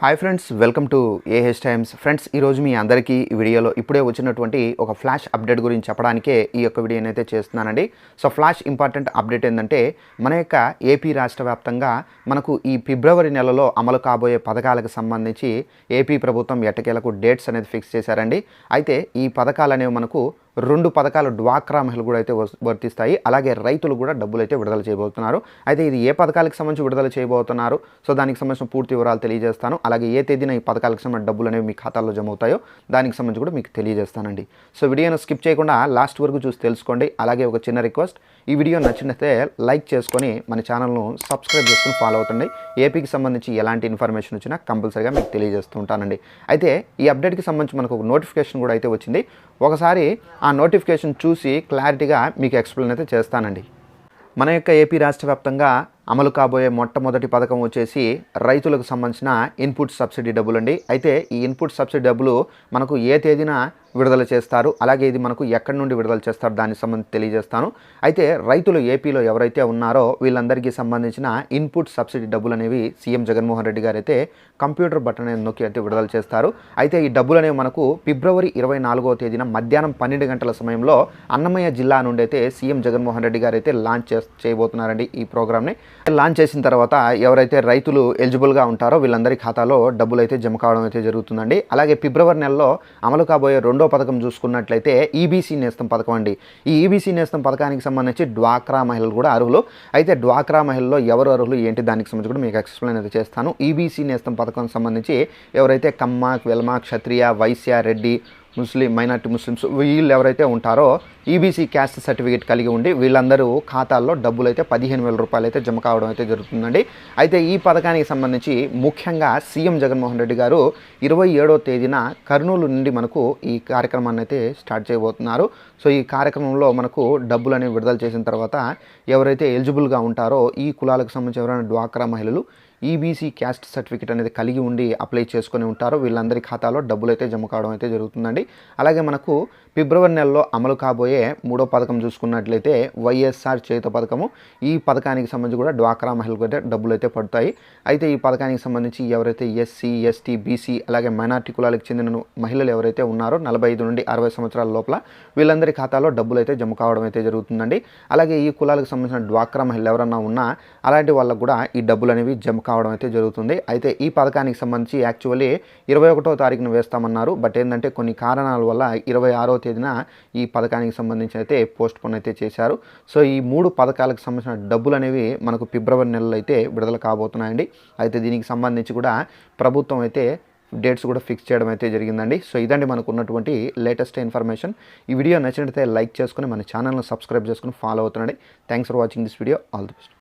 Hi friends welcome to AH Times friends ఈరోజు మీ అందరికీ ఈ వీడియోలో ఇప్పుడే వచ్చినటువంటి ఒక ఫ్లాష్ అప్డేట్ గురించి చెప్పడానికే ఈ యొక్క వీడియోని అయితే చేస్తున్నానండి. సో ఫ్లాష్ ఇంపార్టెంట్ అప్డేట్ ఏంటంటే మన యొక్క ఏపీ రాష్ట్ర వ్యాప్తంగా మనకు ఈ ఫిబ్రవరి నెలలో అమలు కాబోయే పథకాలకు సంబంధించి ఏపీ ప్రభుత్వం ఎట్టకేలకు డేట్స్ అనేది ఫిక్స్ చేశారండి. అయితే ఈ పథకాలు అనేవి మనకు రెండు పథకాలు డ్వాక్రా మహిళలు కూడా అయితే వర్తిస్తాయి. అలాగే రైతులు కూడా డబ్బులు అయితే విడుదల చేయబోతున్నారు. అయితే ఇది ఏ పథకాలకు సంబంధించి విడుదల చేయబోతున్నారు? సో దానికి సంబంధించిన పూర్తి వివరాలు తెలియజేస్తాను. అలాగే ఏ తేదీన ఈ పథకాలకు సంబంధించిన డబ్బులు అనేవి మీ ఖాతాల్లో జమ అవుతాయో దానికి సంబంధించి కూడా మీకు తెలియజేస్తానండి. సో వీడియోను స్కిప్ చేయకుండా లాస్ట్ వరకు చూసి తెలుసుకోండి. అలాగే ఒక చిన్న రిక్వెస్ట్ ఈ వీడియో నచ్చినట్లయితే లైక్ చేసుకొని మన ఛానల్ను సబ్స్క్రైబ్ చేసుకుని ఫాలో అవుతుండండి ఏపీకి సంబంధించి ఎలాంటి ఇన్ఫర్మేషన్ వచ్చినా కంపల్సరీగా మీకు తెలియజేస్తూ ఉంటానండి. అయితే ఈ అప్డేట్కి సంబంధించి మనకు ఒక నోటిఫికేషన్ కూడా అయితే వచ్చింది. ఒకసారి ఆ నోటిఫికేషన్ చూసి క్లారిటీగా మీకు ఎక్స్ప్లెయిన్ అయితే చేస్తానండి. మన యొక్క ఏపీ రాష్ట్ర వ్యాప్తంగా అమలు కాబోయే మొట్టమొదటి పథకం వచ్చేసి రైతులకు సంబంధించిన ఇన్పుట్ సబ్సిడీ డబ్బులు అండి అయితే ఈ ఇన్పుట్ సబ్సిడీ డబ్బులు మనకు ఏ తేదీన విడుదల చేస్తారు. అలాగే ఇది మనకు ఎక్కడి నుండి విడుదల చేస్తారు దానికి సంబంధించి తెలియజేస్తాను. అయితే రైతులు ఏపీలో ఎవరైతే ఉన్నారో వీళ్ళందరికీ సంబంధించిన ఇన్పుట్ సబ్సిడీ డబ్బులు అనేవి సీఎం జగన్మోహన్ రెడ్డి గారు అయితే కంప్యూటర్ బటన్ అనేది నొక్కి అయితే విడుదల చేస్తారు. అయితే ఈ డబ్బులు అనేవి మనకు ఫిబ్రవరి ఇరవై నాలుగవ తేదీన మధ్యాహ్నం పన్నెండు గంటల సమయంలో అన్నమయ్య జిల్లా నుండి అయితే సీఎం జగన్మోహన్ రెడ్డి గారు అయితే లాంచ్ చే చేయబోతున్నారండి ఈ ప్రోగ్రామ్ని. లాంచ్ చేసిన తర్వాత ఎవరైతే రైతులు ఎలిజిబుల్గా ఉంటారో వీళ్ళందరి ఖాతాలో డబ్బులు అయితే జమ కావడం అయితే జరుగుతుందండి. అలాగే ఫిబ్రవరి నెలలో అమలు కాబోయే రెండో పథకం చూసుకున్నట్లయితే ఈబీసీ నేస్తం పథకం అండి. ఈ ఈబీసీ నేస్తం పథకానికి సంబంధించి డ్వాక్రా మహిళలు కూడా అర్హులు. అయితే డ్వాక్రా మహిళల్లో ఎవరు అర్హులు ఏంటి దానికి సంబంధించి కూడా మీకు ఎక్స్ప్లెయిన్ అయితే చేస్తాను. ఈబీసీ నేస్తం పథకం సంబంధించి ఎవరైతే Kamma Velama Kshatriya Vaishya Reddy Muslim minority Muslims వీళ్ళు ఎవరైతే ఉంటారో ఈబీసీ క్యాస్ట్ సర్టిఫికేట్ కలిగి ఉండి వీళ్ళందరూ ఖాతాల్లో డబ్బులు అయితే పదిహేను వేల రూపాయలు అయితే జమ కావడం అయితే జరుగుతుందండి. అయితే ఈ పథకానికి సంబంధించి ముఖ్యంగా సీఎం జగన్మోహన్ రెడ్డి గారు ఇరవై ఏడో తేదీన కర్నూలు నుండి మనకు ఈ కార్యక్రమాన్ని అయితే స్టార్ట్ చేయబోతున్నారు. సో ఈ కార్యక్రమంలో మనకు డబ్బులు అనేవి విడుదల చేసిన తర్వాత ఎవరైతే ఎలిజిబుల్గా ఉంటారో ఈ కులాలకు సంబంధించి ఎవరైనా డ్వాక్రా మహిళలు ఈబీసీ క్యాస్ట్ సర్టిఫికేట్ అనేది కలిగి ఉండి అప్లై చేసుకొని ఉంటారో. వీళ్ళందరి ఖాతాలో డబ్బులు అయితే జమ కావడం అయితే జరుగుతుందండి. అలాగే మనకు ఫిబ్రవరి నెలలో అమలు కాబోయే మూడో పథకం చూసుకున్నట్లయితే వైఎస్ఆర్ చేత పథకము. ఈ పథకానికి సంబంధించి కూడా డ్వాక్రా మహిళలకు అయితే డబ్బులు అయితే పడతాయి. అయితే ఈ పథకానికి సంబంధించి ఎవరైతే ఎస్సీ ఎస్టీ బీసీ అలాగే మైనార్టీ కులాలకు చెందిన మహిళలు ఎవరైతే ఉన్నారో నలభై ఐదు నుండి అరవై సంవత్సరాల లోపల వీళ్ళందరి ఖాతాలో డబ్బులు అయితే జమ కావడం అయితే జరుగుతుందండి. అలాగే ఈ కులాలకు సంబంధించిన డ్వాక్రా మహిళలు ఎవరన్నా ఉన్నా అలాంటి వాళ్ళకు కూడా ఈ డబ్బులు అనేవి జమ కావడం అయితే జరుగుతుంది. అయితే ఈ పథకానికి సంబంధించి యాక్చువల్లీ ఇరవై ఒకటో తారీఖున వేస్తామన్నారు. బట్ ఏంటంటే కొన్ని కారణాల వల్ల ఇరవై ఆరో తేదీన ఈ పథకానికి సంబంధించి అయితే పోస్ట్ పోన్ అయితే చేశారు. సో ఈ మూడు పథకాలకు సంబంధించిన డబ్బులు అనేవి మనకు ఫిబ్రవరి నెలలో అయితే విడుదల కాబోతున్నాయండి. అయితే దీనికి సంబంధించి కూడా ప్రభుత్వం అయితే డేట్స్ కూడా ఫిక్స్ చేయడం అయితే జరిగిందండి. సో ఇదండి మనకు ఉన్నటువంటి లేటెస్ట్ ఇన్ఫర్మేషన్. ఈ వీడియో నచ్చినట్లయితే లైక్ చేసుకుని మన ఛానల్ను సబ్స్క్రైబ్ చేసుకుని follow అవుతుండండి. Thanks for watching this video. All the best.